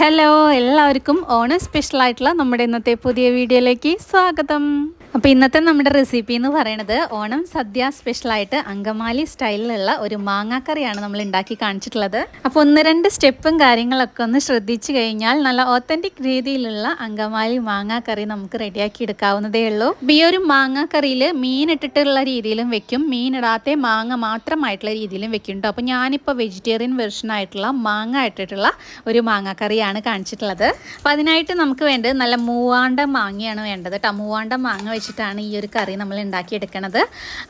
Hello എല്ലാവർക്കും Onam special ആയിട്ടുള്ള നമ്മുടെ ഇന്നത്തെ പുതിയ വീഡിയോയിലേക്ക് സ്വാഗതം. അപ്പോൾ ഇന്നത്തെ നമ്മുടെ റെസിപ്പി എന്ന് പറയുന്നത് ഓണം സദ്യ സ്പെഷ്യലായിട്ട് അങ്കമാലി സ്റ്റൈലിലുള്ള ഒരു മാങ്ങാക്കറിയാണ് നമ്മൾ ഉണ്ടാക്കി കാണിച്ചിട്ടുള്ളത്. അപ്പോൾ ഒന്ന് രണ്ട് സ്റ്റെപ്പും കാര്യങ്ങളൊക്കെ ഒന്ന് ശ്രദ്ധിച്ചു കഴിഞ്ഞാൽ നല്ല ഓത്തന്റിക് രീതിയിലുള്ള അങ്കമാലി മാങ്ങാക്കറി നമുക്ക് റെഡിയാക്കി എടുക്കാവുന്നതേ ഉള്ളൂ. ഈ ഒരു മാങ്ങാക്കറിയിൽ മീൻ ഇട്ടിട്ടുള്ള രീതിയിലും വെക്കും. മീൻ ഇടാത്ത മാങ്ങ മാത്രമായിട്ടുള്ള രീതിയിലും വെക്കും കേട്ടോ അപ്പോൾ ഞാനിപ്പോൾ വെജിറ്റേറിയൻ വെർഷൻ ആയിട്ടുള്ള മാങ്ങ ഇട്ടിട്ടുള്ള ഒരു മാങ്ങാക്കറിയാണ് കാണിച്ചിട്ടുള്ളത്. അപ്പോൾ അതിനായിട്ട് നമുക്ക് വേണ്ടത് നല്ല മൂവാണ്ട മാങ്ങയാണ് വേണ്ടത് കേട്ടോ. മൂവാണ്ട മാങ്ങ വെച്ചിട്ടാണ് ഈ ഒരു കറി നമ്മൾ ഉണ്ടാക്കിയെടുക്കണത്.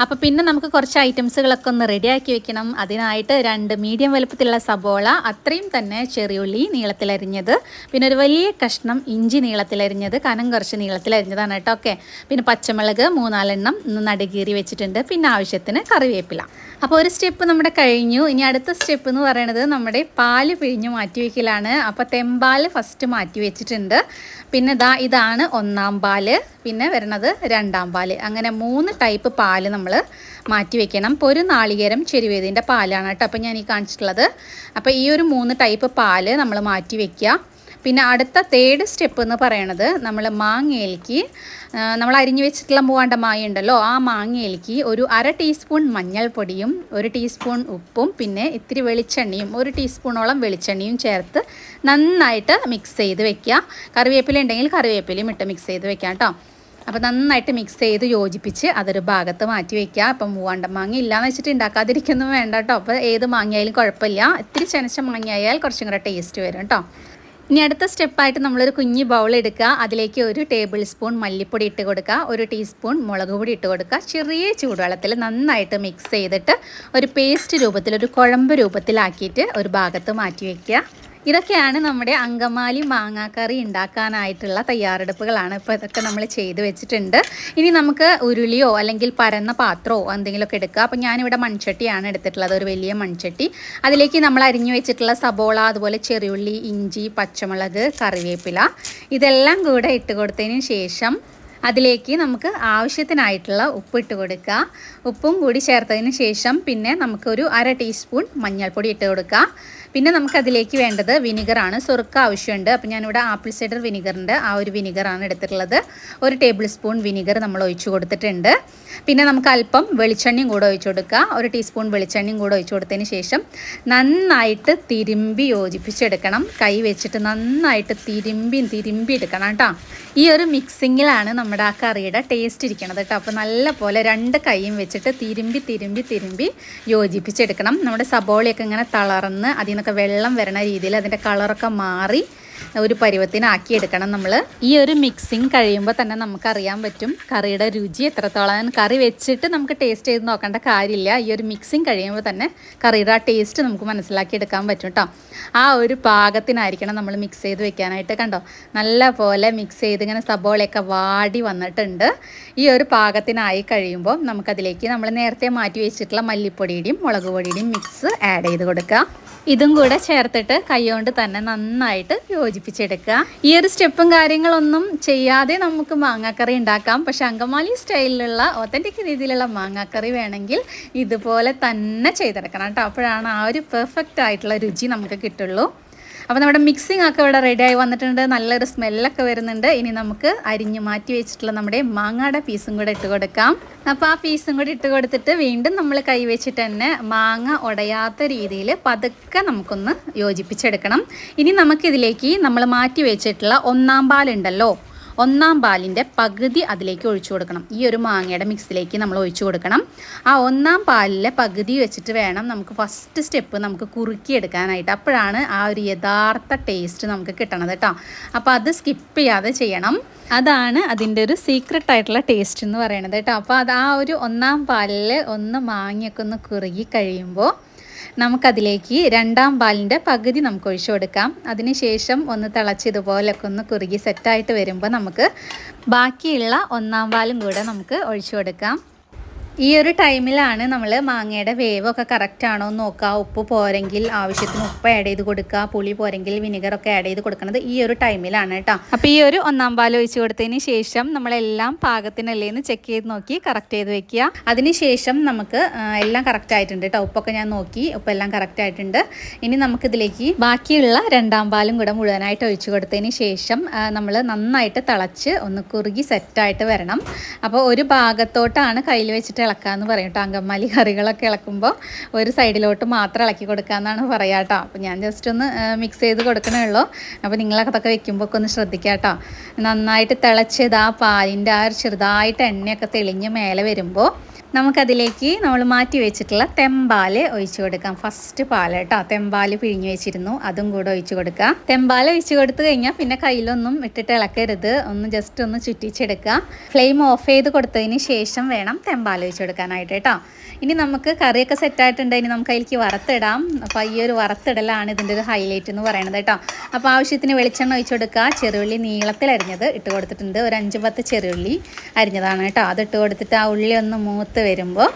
അപ്പോൾ പിന്നെ നമുക്ക് കുറച്ച് ഐറ്റംസുകളൊക്കെ ഒന്ന് റെഡിയാക്കി വെക്കണം. അതിനായിട്ട് രണ്ട് മീഡിയം വലുപ്പത്തിലുള്ള സബോള അത്രയും തന്നെ ചെറിയുള്ളി നീളത്തിലരിഞ്ഞത്. പിന്നെ ഒരു വലിയ കഷ്ണം ഇഞ്ചി നീളത്തിലരിഞ്ഞത് കനം കുറച്ച് നീളത്തിലരിഞ്ഞതാണ് കേട്ടോ. ഓക്കെ. പിന്നെ പച്ചമുളക് മൂന്നാലെണ്ണം നടുകീറി വെച്ചിട്ടുണ്ട്. പിന്നെ ആവശ്യത്തിന് കറിവേപ്പില. അപ്പോൾ ഒരു സ്റ്റെപ്പ് നമ്മുടെ കഴിഞ്ഞു. ഇനി അടുത്ത സ്റ്റെപ്പ് എന്ന് പറയുന്നത് നമ്മുടെ പാൽ പിഴിഞ്ഞ് മാറ്റി വയ്ക്കലാണ് അപ്പോൾ തെമ്പാൽ ഫസ്റ്റ് മാറ്റി വെച്ചിട്ടുണ്ട്. പിന്നെ ദാ ഇതാണ് ഒന്നാം പാൽ. പിന്നെ വരുന്നത് രണ്ടാം പാൽ. അങ്ങനെ മൂന്ന് ടൈപ്പ് പാൽ നമ്മൾ മാറ്റി വെക്കണം. ഇപ്പോൾ ഒരു നാളികേരം ചെരുവേതിന്റെ പാലാണ് കേട്ടോ. അപ്പോൾ ഞാൻ ഈ കാണിച്ചിട്ടുള്ളത്. അപ്പോൾ ഈ ഒരു മൂന്ന് ടൈപ്പ് പാൽ നമ്മൾ മാറ്റി വെക്കുക പിന്നെ അടുത്ത തേർഡ് സ്റ്റെപ്പ് എന്ന് പറയണത് നമ്മൾ മാങ്ങയിലേക്ക് നമ്മൾ അരിഞ്ഞു വെച്ചിട്ടുള്ള മൂവാണ്ട മായ ഉണ്ടല്ലോ ആ മാങ്ങയിലേക്ക് ഒരു അര ടീസ്പൂൺ മഞ്ഞൾപ്പൊടിയും ഒരു ടീസ്പൂൺ ഉപ്പും പിന്നെ ഇത്തിരി വെളിച്ചെണ്ണയും ഒരു ടീസ്പൂണോളം വെളിച്ചെണ്ണയും ചേർത്ത് നന്നായിട്ട് മിക്സ് ചെയ്ത് വെക്കുക. കറിവേപ്പില ഉണ്ടെങ്കിൽ കറിവേപ്പിലയും ഇട്ട് മിക്സ് ചെയ്ത് വെക്കാം കേട്ടോ. അപ്പോൾ നന്നായിട്ട് മിക്സ് ചെയ്ത് യോജിപ്പിച്ച് അതൊരു ഭാഗത്ത് മാറ്റി വെക്കുക. അപ്പം മൂവാണ്ട മാങ്ങ ഇല്ലയെന്ന് വെച്ചിട്ട് ഉണ്ടാക്കാതിരിക്കുന്നു വേണ്ട കേട്ടോ. അപ്പോൾ ഏത് മാങ്ങയായാലും കുഴപ്പമില്ല. ഇത്തിരി ചെനച്ച മാങ്ങയായാൽ കുറച്ചും കൂടെ ടേസ്റ്റ് വരും കേട്ടോ. ഇനി അടുത്ത സ്റ്റെപ്പായിട്ട് നമ്മളൊരു കുഞ്ഞ് ബൗൾ എടുക്കുക. അതിലേക്ക് ഒരു ടേബിൾ സ്പൂൺ മല്ലിപ്പൊടി ഇട്ട് കൊടുക്കുക. ഒരു ടീസ്പൂൺ മുളക് പൊടി ഇട്ട് കൊടുക്കുക. ചെറിയ ചൂടുവെള്ളത്തിൽ നന്നായിട്ട് മിക്സ് ചെയ്തിട്ട് ഒരു പേസ്റ്റ് രൂപത്തിൽ ഒരു കുഴമ്പ് രൂപത്തിലാക്കിയിട്ട് ഒരു ഭാഗത്ത് മാറ്റി വയ്ക്കുക ഇതൊക്കെയാണ് നമ്മുടെ അങ്കമാലി മാങ്ങാക്കറി ഉണ്ടാക്കാനായിട്ടുള്ള തയ്യാറെടുപ്പുകളാണ് ഇപ്പോൾ ഇതൊക്കെ നമ്മൾ ചെയ്ത് വെച്ചിട്ടുണ്ട്. ഇനി നമുക്ക് ഉരുളിയോ അല്ലെങ്കിൽ പരന്ന പാത്രമോ എന്തെങ്കിലുമൊക്കെ എടുക്കുക അപ്പോൾ ഞാനിവിടെ മൺചട്ടിയാണ് എടുത്തിട്ടുള്ളത് ഒരു വലിയ മൺചട്ടി. അതിലേക്ക് നമ്മൾ അരിഞ്ഞു വെച്ചിട്ടുള്ള സബോള അതുപോലെ ചെറിയുള്ളി ഇഞ്ചി പച്ചമുളക് കറിവേപ്പില ഇതെല്ലാം കൂടെ ഇട്ട് കൊടുത്തതിന് ശേഷം അതിലേക്ക് നമുക്ക് ആവശ്യത്തിനായിട്ടുള്ള ഉപ്പ് ഇട്ട് കൊടുക്കുക. ഉപ്പും കൂടി ചേർത്തതിന് ശേഷം പിന്നെ നമുക്കൊരു അര ടീസ്പൂൺ മഞ്ഞൾപ്പൊടി ഇട്ട് കൊടുക്കുക. പിന്നെ നമുക്കതിലേക്ക് വേണ്ടത് വിനിഗറാണ്. സുറുക്ക ആവശ്യമുണ്ട്. അപ്പോൾ ഞാനിവിടെ ആപ്പിൾ സൈഡർ വിനിഗറിന്റെ ആ ഒരു വിനിഗറാണ് എടുത്തിട്ടുള്ളത്. ഒരു ടേബിൾ സ്പൂൺ വിനിഗർ നമ്മൾ ഒഴിച്ചു കൊടുത്തിട്ടുണ്ട്. പിന്നെ നമുക്ക് അല്പം വെളിച്ചെണ്ണയും കൂടെ ഒഴിച്ചു കൊടുക്കുക ഒരു ടീസ്പൂൺ വെളിച്ചെണ്ണയും കൂടെ ഒഴിച്ചു കൊടുത്തതിന് ശേഷം നന്നായിട്ട് തിരുമ്പി യോജിപ്പിച്ചെടുക്കണം. കൈ വെച്ചിട്ട് നന്നായിട്ട് തിരുമ്പി തിരുമ്പി എടുക്കണം കേട്ടോ. ഈ ഒരു മിക്സിങ്ങിലാണ് നമ്മുടെ ആ കറിയുടെ ടേസ്റ്റ് ഇരിക്കണത് കേട്ടോ. അപ്പോൾ നല്ല പോലെ രണ്ട് കൈയും വെച്ചിട്ട് തിരുമ്പി തിരുമ്പി തിരുമ്പി യോജിപ്പിച്ചെടുക്കണം. നമ്മുടെ സബോളയൊക്കെ ഇങ്ങനെ തളർന്ന് അതിൽ വെള്ളം വരണ രീതിയിൽ അതിന്റെ കളറൊക്കെ മാറി ഒരു പരുവത്തിനാക്കി എടുക്കണം നമ്മൾ. ഈ ഒരു മിക്സിങ് കഴിയുമ്പോൾ തന്നെ നമുക്കറിയാൻ പറ്റും കറിയുടെ രുചി എത്രത്തോളം. കറി വെച്ചിട്ട് നമുക്ക് ടേസ്റ്റ് ചെയ്ത് നോക്കേണ്ട കാര്യമില്ല. ഈ ഒരു മിക്സിങ് കഴിയുമ്പോൾ തന്നെ കറിയുടെ ആ ടേസ്റ്റ് നമുക്ക് മനസ്സിലാക്കി എടുക്കാൻ പറ്റും കേട്ടോ ആ ഒരു പാകത്തിനായിരിക്കണം നമ്മൾ മിക്സ് ചെയ്ത് വെക്കാനായിട്ട് കണ്ടോ. നല്ല പോലെ മിക്സ് ചെയ്ത് ഇങ്ങനെ സബോളയൊക്കെ വാടി വന്നിട്ടുണ്ട്. ഈ ഒരു പാകത്തിനായി കഴിയുമ്പോൾ നമുക്കതിലേക്ക് നമ്മൾ നേരത്തെ മാറ്റി വെച്ചിട്ടുള്ള മല്ലിപ്പൊടിയുടെയും മുളക് പൊടിയുടെയും മിക്സ് ആഡ് ചെയ്ത് കൊടുക്കുക ഇതും കൂടെ ചേർത്തിട്ട് കൈകൊണ്ട് തന്നെ നന്നായിട്ട് യോജിപ്പിച്ചെടുക്കുക. ഈ ഒരു സ്റ്റെപ്പും കാര്യങ്ങളൊന്നും ചെയ്യാതെ നമുക്ക് മാങ്ങാക്കറി ഉണ്ടാക്കാം. പക്ഷെ അങ്കമാലി സ്റ്റൈലിലുള്ള ഒത്തന്റിക് രീതിയിലുള്ള മാങ്ങാക്കറി വേണമെങ്കിൽ ഇതുപോലെ തന്നെ ചെയ്തെടുക്കണം കേട്ടോ. അപ്പോഴാണ് ആ ഒരു പെർഫെക്റ്റ് ആയിട്ടുള്ള രുചി നമുക്ക് കിട്ടുള്ളൂ. അപ്പോൾ നമ്മുടെ മിക്സിംഗ് ഒക്കെ ഇവിടെ റെഡി ആയി വന്നിട്ടുണ്ട്. നല്ലൊരു സ്മെല്ലൊക്കെ വരുന്നുണ്ട്. ഇനി നമുക്ക് അരിഞ്ഞ് മാറ്റി വെച്ചിട്ടുള്ള നമ്മുടെ മാങ്ങയുടെ പീസും കൂടെ ഇട്ട് കൊടുക്കാം. അപ്പോൾ ആ പീസും കൂടി ഇട്ട് കൊടുത്തിട്ട് വീണ്ടും നമ്മൾ കൈ വെച്ചിട്ട് തന്നെ മാങ്ങ ഉടയാത്ത രീതിയിൽ പതുക്കെ നമുക്കൊന്ന് യോജിപ്പിച്ചെടുക്കണം. ഇനി നമുക്കിതിലേക്ക് നമ്മൾ മാറ്റി വെച്ചിട്ടുള്ള ഒന്നാം പാലുണ്ടല്ലോ. ഒന്നാം പാലിന്റെ പകുതി അതിലേക്ക് ഒഴിച്ചു കൊടുക്കണം. ഈ ഒരു മാങ്ങയുടെ മിക്സിലേക്ക് നമ്മൾ ഒഴിച്ചു കൊടുക്കണം. ആ ഒന്നാം പാലിലെ പകുതി വെച്ചിട്ട് വേണം നമുക്ക് ഫസ്റ്റ് സ്റ്റെപ്പ് നമുക്ക് കുറുക്കിയെടുക്കാനായിട്ട്. അപ്പോഴാണ് ആ ഒരു യഥാർത്ഥ ടേസ്റ്റ് നമുക്ക് കിട്ടണത് കേട്ടോ. അപ്പോൾ അത് സ്കിപ്പ് ചെയ്യാതെ ചെയ്യണം. അതാണ് അതിന്റെ ഒരു സീക്രട്ട് ആയിട്ടുള്ള ടേസ്റ്റ് എന്ന് പറയുന്നത് കേട്ടോ. അപ്പോൾ അത് ആ ഒരു ഒന്നാം പാലിൽ ഒന്ന് മാങ്ങയൊക്കെ ഒന്ന് കുറുകി കഴിയുമ്പോൾ നമുക്കതിലേക്ക് രണ്ടാം പാലിന്റെ പകുതി നമുക്ക് ഒഴിച്ചു കൊടുക്കാം. അതിനുശേഷം ഒന്ന് തിളച്ച് ഇതുപോലൊക്കെ ഒന്ന് കുറുകി സെറ്റായിട്ട് വരുമ്പോൾ നമുക്ക് ബാക്കിയുള്ള ഒന്നാം പാലും കൂടെ നമുക്ക് ഒഴിച്ചു കൊടുക്കാം. ഈ ഒരു ടൈമിലാണ് നമ്മൾ മാങ്ങയുടെ വേവൊക്കെ കറക്റ്റ് ആണോ എന്ന് നോക്കുക. ഉപ്പ് പോരെങ്കിൽ ആവശ്യത്തിന് ഉപ്പ് ആഡ് ചെയ്ത് കൊടുക്കുക. പുളി പോരെങ്കിൽ വിനിഗറൊക്കെ ആഡ് ചെയ്ത് കൊടുക്കുന്നത് ഈ ഒരു ടൈമിലാണ് കേട്ടോ. അപ്പോൾ ഈ ഒരു ഒന്നാം പാൽ ഒഴിച്ച് കൊടുത്തതിന് ശേഷം നമ്മളെല്ലാം പാകത്തിനല്ലേ എന്ന് ചെക്ക് ചെയ്ത് നോക്കി കറക്റ്റ് ചെയ്ത് വെക്കുക. അതിനുശേഷം നമുക്ക് എല്ലാം കറക്റ്റ് ആയിട്ടുണ്ട് കേട്ടോ. ഉപ്പൊക്കെ ഞാൻ നോക്കി. ഉപ്പെല്ലാം കറക്റ്റ് ആയിട്ടുണ്ട്. ഇനി നമുക്കിതിലേക്ക് ബാക്കിയുള്ള രണ്ടാം പാലും കൂടെ മുഴുവനായിട്ട് ഒഴിച്ച് കൊടുത്തതിന് ശേഷം നമ്മൾ നന്നായിട്ട് തിളച്ച് ഒന്ന് കുറുകി സെറ്റായിട്ട് വരണം. അപ്പോൾ ഒരു ഭാഗത്തോട്ടാണ് കയ്യിൽ വെച്ചിട്ട് ഇളക്കാന്ന് പറയും കേട്ടോ. അങ്കമാലി കറികളൊക്കെ ഇളക്കുമ്പോൾ ഒരു സൈഡിലോട്ട് മാത്രം ഇളക്കി കൊടുക്കാമെന്നാണ് പറയുക കേട്ടോ. അപ്പോൾ ഞാൻ ജസ്റ്റ് ഒന്ന് മിക്സ് ചെയ്ത് കൊടുക്കണേ ഉള്ളൂ. അപ്പോൾ നിങ്ങളൊക്കെ അതൊക്കെ വെക്കുമ്പോൾ ഒക്കെ ഒന്ന് ശ്രദ്ധിക്കുക കേട്ടോ. നന്നായിട്ട് തിളച്ചത് ആ പാലിന്റെ ആ ഒരു ചെറുതായിട്ട് എണ്ണയൊക്കെ തെളിഞ്ഞ് മേലെ വരുമ്പോൾ നമുക്കതിലേക്ക് നമ്മൾ മാറ്റി വെച്ചിട്ടുള്ള തെമ്പാൽ ഒഴിച്ചു കൊടുക്കാം. ഫസ്റ്റ് പാൽ കേട്ടോ. തെമ്പാൽ പിഴിഞ്ഞു വെച്ചിരുന്നു. അതും കൂടെ ഒഴിച്ചു കൊടുക്കുക തെമ്പാൽ ഒഴിച്ചു കൊടുത്തു കഴിഞ്ഞാൽ പിന്നെ കയ്യിലൊന്നും ഇട്ടിട്ട് ഇളക്കരുത്. ഒന്ന് ജസ്റ്റ് ഒന്ന് ചുറ്റിച്ചെടുക്കുക. ഫ്ലെയിം ഓഫ് ചെയ്ത് കൊടുത്തതിന് ശേഷം വേണം തെമ്പാൽ ഒഴിച്ചു കൊടുക്കാനായിട്ട് കേട്ടോ. ഇനി നമുക്ക് കറിയൊക്കെ സെറ്റായിട്ടുണ്ട് ഇനി നമുക്ക് അതിലേക്ക് വറുത്തിടാം. അപ്പോൾ ഈ ഒരു വറുത്തിടലാണ് ഇതിന്റെ ഒരു ഹൈലൈറ്റ് എന്ന് പറയുന്നത് കേട്ടോ. അപ്പോൾ ആവശ്യത്തിന് വെളിച്ചെണ്ണ ഒഴിച്ചു കൊടുക്കുക. ചെറുള്ളി നീളത്തിൽ അരിഞ്ഞത് ഇട്ട് കൊടുത്തിട്ടുണ്ട്. ഒരു അഞ്ച് പത്ത് ചെറുള്ളി അരിഞ്ഞതാണ് കേട്ടോ. അത് ഇട്ട് കൊടുത്തിട്ട് ആ ഉള്ളി ഒന്ന് മൂത്ത് വരുമ്പോൾ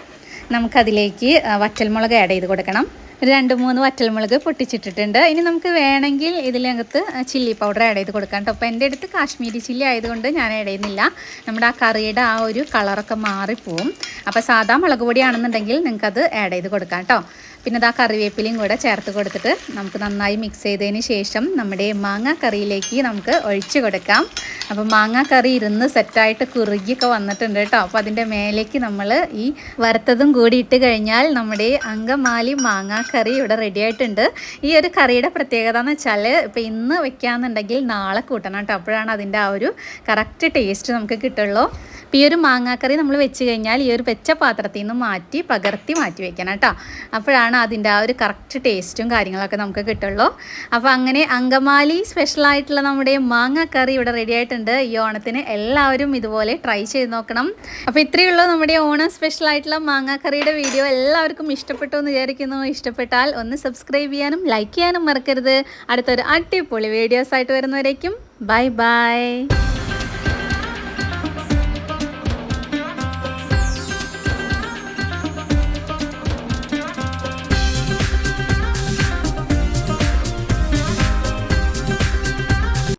നമുക്കതിലേക്ക് വറ്റൽമുളക് ആഡ് ചെയ്ത് കൊടുക്കണം. രണ്ട് മൂന്ന് വറ്റൽമുളക് പൊട്ടിച്ചിട്ടിട്ടുണ്ട്. ഇനി നമുക്ക് വേണമെങ്കിൽ ഇതിനകത്ത് ചില്ലി പൗഡർ ആഡ് ചെയ്ത് കൊടുക്കാം കേട്ടോ. അപ്പോൾ എന്റെ അടുത്ത് കാശ്മീരി ചില്ലി ആയതുകൊണ്ട് ഞാൻ ആഡ് ചെയ്യുന്നില്ല. നമ്മുടെ ആ കറിയുടെ ആ ഒരു കളറൊക്കെ മാറിപ്പോവും. അപ്പോൾ സാധാ മുളക് പൊടിയാണെന്നുണ്ടെങ്കിൽ നിങ്ങൾക്കത് ആഡ് ചെയ്ത് കൊടുക്കാം കേട്ടോ. പിന്നെ ഇതാ കറിവേപ്പിലയും കൂടെ ചേർത്ത് കൊടുത്തിട്ട് നമുക്ക് നന്നായി മിക്സ് ചെയ്തതിന് ശേഷം നമ്മുടെ മാങ്ങ കറിയിലേക്ക് നമുക്ക് ഒഴിച്ചു കൊടുക്കാം. അപ്പോൾ മാങ്ങ കറി ഇരുന്ന് സെറ്റായിട്ട് കുറുകിയൊക്കെ വന്നിട്ടുണ്ട് കേട്ടോ. അപ്പോൾ അതിന്റെ മേലേക്ക് നമ്മൾ ഈ വറുത്തതും കൂടി ഇട്ട് കഴിഞ്ഞാൽ നമ്മുടെ അങ്കമാലി മാങ്ങാ കറി ഇവിടെ റെഡി ആയിട്ടുണ്ട്. ഈ ഒരു കറിയുടെ പ്രത്യേകത എന്ന് വെച്ചാൽ ഇപ്പോൾ ഇന്ന് വെക്കാന്നുണ്ടെങ്കിൽ നാളെ കൂട്ടണം കേട്ടോ. അപ്പോഴാണ് അതിന്റെ ആ ഒരു കറക്റ്റ് ടേസ്റ്റ് നമുക്ക് കിട്ടുള്ളൂ. അപ്പോൾ ഈ ഒരു മാങ്ങാക്കറി നമ്മൾ വെച്ച് കഴിഞ്ഞാൽ ഈ ഒരു വെച്ച പാത്രത്തിൽ നിന്ന് മാറ്റി പകർത്തി മാറ്റി വെക്കണം കേട്ടോ. അപ്പോഴാണ് അതിന്റെ ആ ഒരു കറക്റ്റ് ടേസ്റ്റും കാര്യങ്ങളൊക്കെ നമുക്ക് കിട്ടുള്ളൂ. അപ്പോൾ അങ്ങനെ അങ്കമാലി സ്പെഷ്യലായിട്ടുള്ള നമ്മുടെ മാങ്ങാക്കറി ഇവിടെ റെഡി ആയിട്ടുണ്ട്. ഈ ഓണത്തിന് എല്ലാവരും ഇതുപോലെ ട്രൈ ചെയ്ത് നോക്കണം. അപ്പോൾ ഇത്രയേ ഉള്ളൂ നമ്മുടെ ഓണം സ്പെഷ്യലായിട്ടുള്ള മാങ്ങാക്കറിയുടെ വീഡിയോ എല്ലാവർക്കും ഇഷ്ടപ്പെട്ടു എന്ന് വിചാരിക്കുന്നു. ഇഷ്ടപ്പെട്ടാൽ ഒന്ന് സബ്സ്ക്രൈബ് ചെയ്യാനും ലൈക്ക് ചെയ്യാനും മറക്കരുത്. അടുത്തൊരു അടിപൊളി വീഡിയോസ് ആയിട്ട് വരുന്നവരേക്കും. Bye bye